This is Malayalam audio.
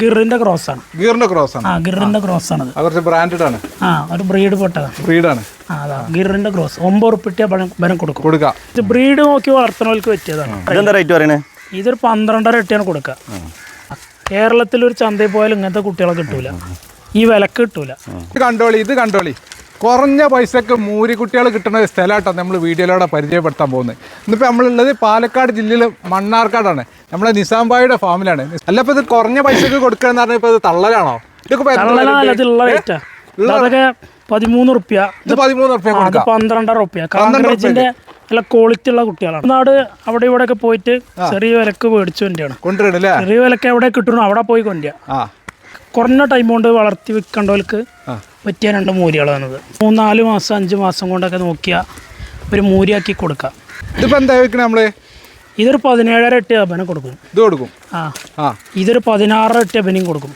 ഗിറിന്റെ ക്രോസ് ആണ്. ഗിറിന്റെ ക്രോസ് ആണ്. ആ ഗിറിന്റെ ക്രോസ് ആണ് അത് കുറച്ച് ബ്രാൻഡഡ് ആണ്. ആ ഒരു ബ്രീഡ് പെട്ടതാണ്. ബ്രീഡാണ് ആ അതാ ഗിറിന്റെ ക്രോസ് ഒമ്പത് ഉറുപ്പിട്ടിയ ബലം കൊടുക്കും. കൊടുക്കാം. ഇത് ബ്രീഡ് നോക്കി വളർത്തണവർക്ക് പറ്റിയതാണ്. ഇതെന്താ റേറ്റ് പറയണേ? ഇതൊരു പന്ത്രണ്ടര എട്ടിയാണ് കൊടുക്കുക. കേരളത്തിൽ ഒരു ചന്തയിൽ പോയാൽ ഇങ്ങനത്തെ കുട്ടികളെ കിട്ടൂല. ഈ വിലക്ക് കിട്ടൂല. ഇത് കണ്ടോളി ഇത് കണ്ടോളി. കുറഞ്ഞ പൈസക്ക് മൂരിക്കുട്ടികൾ കിട്ടുന്ന ഒരു സ്ഥലമായിട്ടാണ് നമ്മൾ വീഡിയോയിലൂടെ പരിചയപ്പെടുത്താൻ പോകുന്നത്. ഇന്നിപ്പോൾ നമ്മളുള്ളത് പാലക്കാട് ജില്ലയിൽ മണ്ണാർക്കാടാണ്. നമ്മളെ നിസാംബായിയുടെ ഫാമിലാണ്. അല്ല ഇപ്പോൾ ഇത് കുറഞ്ഞ പൈസക്ക് കൊടുക്കുക എന്ന് പറഞ്ഞാൽ ഇപ്പോൾ ഇത് തള്ളലാണോ? ഇതൊക്കെ പതിമൂന്ന് റുപ്യ. പന്ത്രണ്ടര റുപ്യ. നല്ല ക്വാളിറ്റി ഉള്ള കുട്ടികളാണ്. നാട് അവിടെ ഇവിടെ ഒക്കെ പോയിട്ട് ചെറിയ വിലക്ക് മേടിച്ചു കൊണ്ടാണ് ചെറിയ വിലക്ക് എവിടെ കിട്ടണോ അവിടെ പോയി ആ. കുറഞ്ഞ ടൈം കൊണ്ട് വളർത്തി വിൽക്കേണ്ടവർക്ക് പറ്റിയ രണ്ട് മൂരികളാണിത് മൂന്നാൽ മാസം അഞ്ച് മാസം കൊണ്ടൊക്കെ നോക്കിയാൽ ഒരു മൂരിയാക്കി കൊടുക്കാം. ഇതിപ്പോൾ എന്താ വെക്കണേ നമ്മൾ ഇതൊരു പതിനേഴര എട്ട് അബനം കൊടുക്കും. ഇത് കൊടുക്കും? ആ. ഇതൊരു പതിനാറര എട്ട് അബനയും കൊടുക്കും.